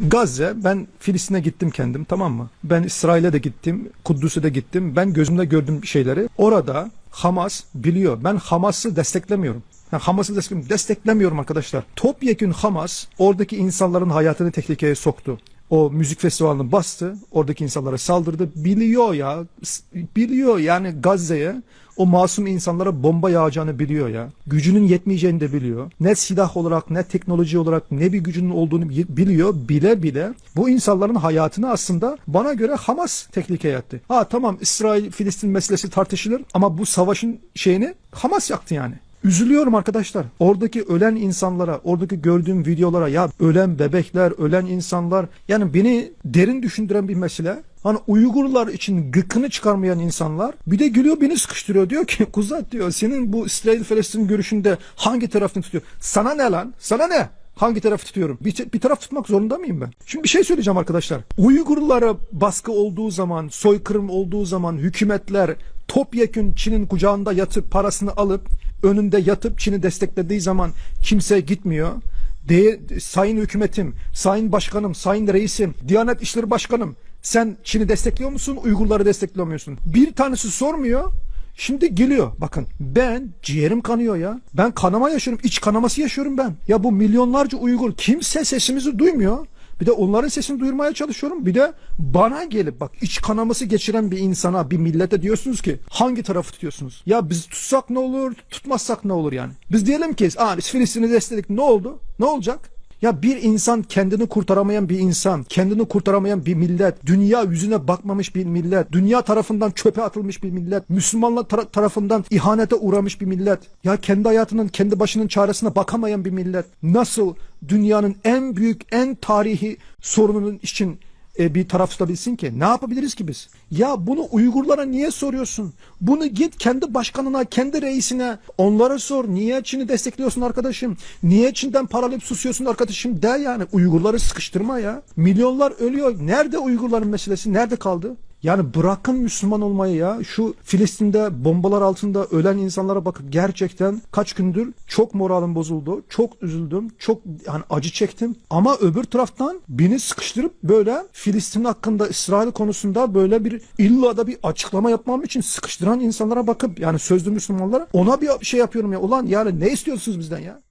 Gazze, ben Filistin'e gittim kendim tamam mı? Ben İsrail'e de gittim, Kudüs'e de gittim. Ben gözümde gördüğüm şeyleri. Orada Hamas biliyor. Ben Hamas'ı desteklemiyorum. Ha, Hamas'ı. Desteklemiyorum arkadaşlar. Topyekün Hamas oradaki insanların hayatını tehlikeye soktu. O müzik festivalini bastı. Oradaki insanlara saldırdı. Biliyor ya. Biliyor yani Gazze'ye o masum insanlara bomba yağacağını biliyor ya. Gücünün yetmeyeceğini de biliyor. Ne silah olarak ne teknoloji olarak ne bir gücünün olduğunu bi- biliyor. Bile bile bu insanların hayatını aslında bana göre Hamas tehlikeye attı. Ha tamam İsrail Filistin meselesi tartışılır ama bu savaşın şeyini Hamas yaktı yani. Üzülüyorum arkadaşlar. Oradaki ölen insanlara, oradaki gördüğüm videolara ya ölen bebekler, ölen insanlar yani beni derin düşündüren bir mesele. Hani Uygurlar için gıkını çıkarmayan insanlar bir de gülüyor beni sıkıştırıyor. Diyor ki Kuzat diyor senin bu İsrail-Filistin görüşünde hangi tarafını tutuyor? Sana ne lan? Sana ne? Hangi tarafı tutuyorum? Bir, bir taraf tutmak zorunda mıyım ben? Şimdi bir şey söyleyeceğim arkadaşlar. Uygurlara baskı olduğu zaman, soykırım olduğu zaman hükümetler topyekün Çin'in kucağında yatıp parasını alıp önünde yatıp Çin'i desteklediği zaman kimse gitmiyor. De, sayın hükümetim, sayın başkanım, sayın reisim, Diyanet İşleri Başkanım sen Çin'i destekliyor musun, Uygurları destekliyor musun? Bir tanesi sormuyor. Şimdi geliyor. Bakın ben ciğerim kanıyor ya. Ben kanama yaşıyorum. iç kanaması yaşıyorum ben. Ya bu milyonlarca Uygur kimse sesimizi duymuyor. Bir de onların sesini duyurmaya çalışıyorum. Bir de bana gelip bak iç kanaması geçiren bir insana, bir millete diyorsunuz ki hangi tarafı tutuyorsunuz? Ya biz tutsak ne olur, tutmazsak ne olur yani? Biz diyelim ki aa biz Filistin'i destekledik ne oldu? Ne olacak? Ya bir insan kendini kurtaramayan bir insan, kendini kurtaramayan bir millet, dünya yüzüne bakmamış bir millet, dünya tarafından çöpe atılmış bir millet, Müslümanlar tara- tarafından ihanete uğramış bir millet, ya kendi hayatının, kendi başının çaresine bakamayan bir millet, nasıl dünyanın en büyük, en tarihi sorununun için e, bir taraf tutabilsin ki? Ne yapabiliriz ki biz? Ya bunu Uygurlara niye soruyorsun? Bunu git kendi başkanına, kendi reisine onlara sor. Niye Çin'i destekliyorsun arkadaşım? Niye Çin'den para alıp susuyorsun arkadaşım? De yani Uygurları sıkıştırma ya. Milyonlar ölüyor. Nerede Uygurların meselesi? Nerede kaldı? Yani bırakın Müslüman olmayı ya. Şu Filistin'de bombalar altında ölen insanlara bakıp gerçekten kaç gündür çok moralim bozuldu. Çok üzüldüm. Çok yani acı çektim. Ama öbür taraftan beni sıkıştırıp böyle Filistin hakkında İsrail konusunda böyle bir illa da bir açıklama yapmam için sıkıştıran insanlara bakıp yani sözlü Müslümanlara ona bir şey yapıyorum ya. Ulan yani ne istiyorsunuz bizden ya?